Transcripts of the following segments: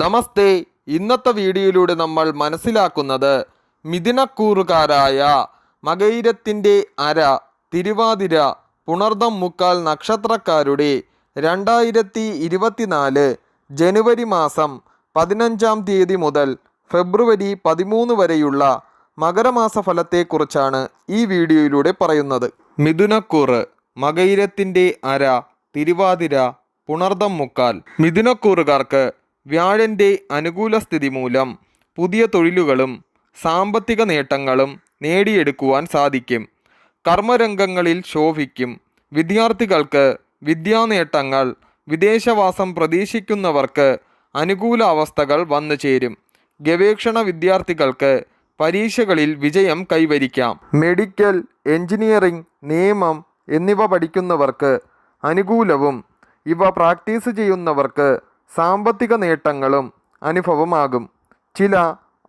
നമസ്തേ. ഇന്നത്തെ വീഡിയോയിലൂടെ നമ്മൾ മനസ്സിലാക്കുന്നത് മിഥുനക്കൂറുകാരായ മകൈരത്തിന്റെ അര തിരുവാതിര പുണർദം മുക്കാൽ നക്ഷത്രക്കാരുടെ രണ്ടായിരത്തി ഇരുപത്തിനാല് ജനുവരി മാസം പതിനഞ്ചാം തീയതി മുതൽ ഫെബ്രുവരി പതിമൂന്ന് വരെയുള്ള മകരമാസ ഫലത്തെക്കുറിച്ചാണ് ഈ വീഡിയോയിലൂടെ പറയുന്നത്. മിഥുനക്കൂറ് മകൈരത്തിന്റെ അര തിരുവാതിര പുണർദം മുക്കാൽ. മിഥുനക്കൂറുകാർക്ക് വ്യാഴന്റെ അനുകൂല സ്ഥിതി മൂലം പുതിയ തൊഴിലുകളും സാമ്പത്തിക നേട്ടങ്ങളും നേടിയെടുക്കുവാൻ സാധിക്കും. കർമ്മരംഗങ്ങളിൽ ശോഭിക്കും. വിദ്യാർത്ഥികൾക്ക് വിദ്യാനേട്ടങ്ങൾ വിദേശവാസം പ്രതീക്ഷിക്കുന്നവർക്ക് അനുകൂല അവസ്ഥകൾ വന്നു ചേരും. ഗവേഷണ വിദ്യാർത്ഥികൾക്ക് പരീക്ഷകളിൽ വിജയം കൈവരിക്കാം. മെഡിക്കൽ എഞ്ചിനീയറിംഗ് നിയമം എന്നിവ പഠിക്കുന്നവർക്ക് അനുകൂലവും ഇവ പ്രാക്ടീസ് ചെയ്യുന്നവർക്ക് സാമ്പത്തിക നേട്ടങ്ങളും അനുഭവമാകും. ചില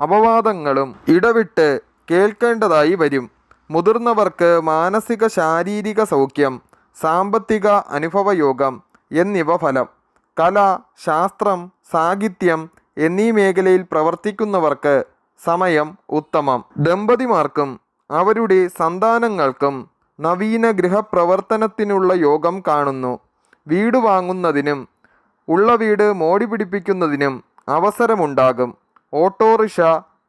അപവാദങ്ങളും ഇടവിട്ട് കേൾക്കേണ്ടതായി വരും. മുതിർന്നവർക്ക് മാനസിക ശാരീരിക സൗഖ്യം സാമ്പത്തിക അനുഭവയോഗം എന്നിവ ഫലം. കല ശാസ്ത്രം സാഹിത്യം എന്നീ മേഖലയിൽ പ്രവർത്തിക്കുന്നവർക്ക് സമയം ഉത്തമം. ദമ്പതിമാർക്കും അവരുടെ സന്താനങ്ങൾക്കും നവീന ഗൃഹപ്രവർത്തനത്തിനുള്ള യോഗം കാണുന്നു. വീട് വാങ്ങുന്നതിനും ഉള്ള വീട് മോടി പിടിപ്പിക്കുന്നതിനും അവസരമുണ്ടാകും. ഓട്ടോറിക്ഷ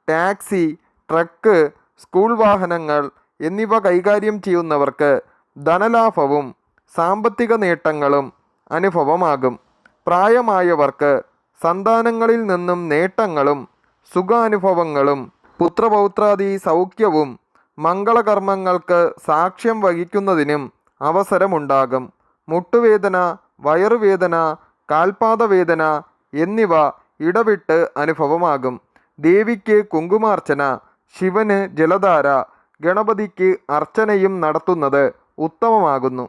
ടാക്സി ട്രക്ക് സ്കൂൾ വാഹനങ്ങൾ എന്നിവ കൈകാര്യം ചെയ്യുന്നവർക്ക് ധനലാഭവും സാമ്പത്തിക നേട്ടങ്ങളും അനുഭവമാകും. പ്രായമായവർക്ക് സന്താനങ്ങളിൽ നിന്നും നേട്ടങ്ങളും സുഖാനുഭവങ്ങളും പുത്രപൗത്രാദി സൗഖ്യവും മംഗളകർമ്മങ്ങൾക്ക് സാക്ഷ്യം വഹിക്കുന്നതിനും അവസരമുണ്ടാകും. മുട്ടുവേദന വയറുവേദന കാൽപാദവേദന എന്നിവ ഇടവിട്ട് അനുഭവമാകും. ദേവിക്ക് കുങ്കുമാർച്ചന ശിവന് ജലധാര ഗണപതിക്ക് അർച്ചനയും നടത്തുന്നത് ഉത്തമമാകുന്നു.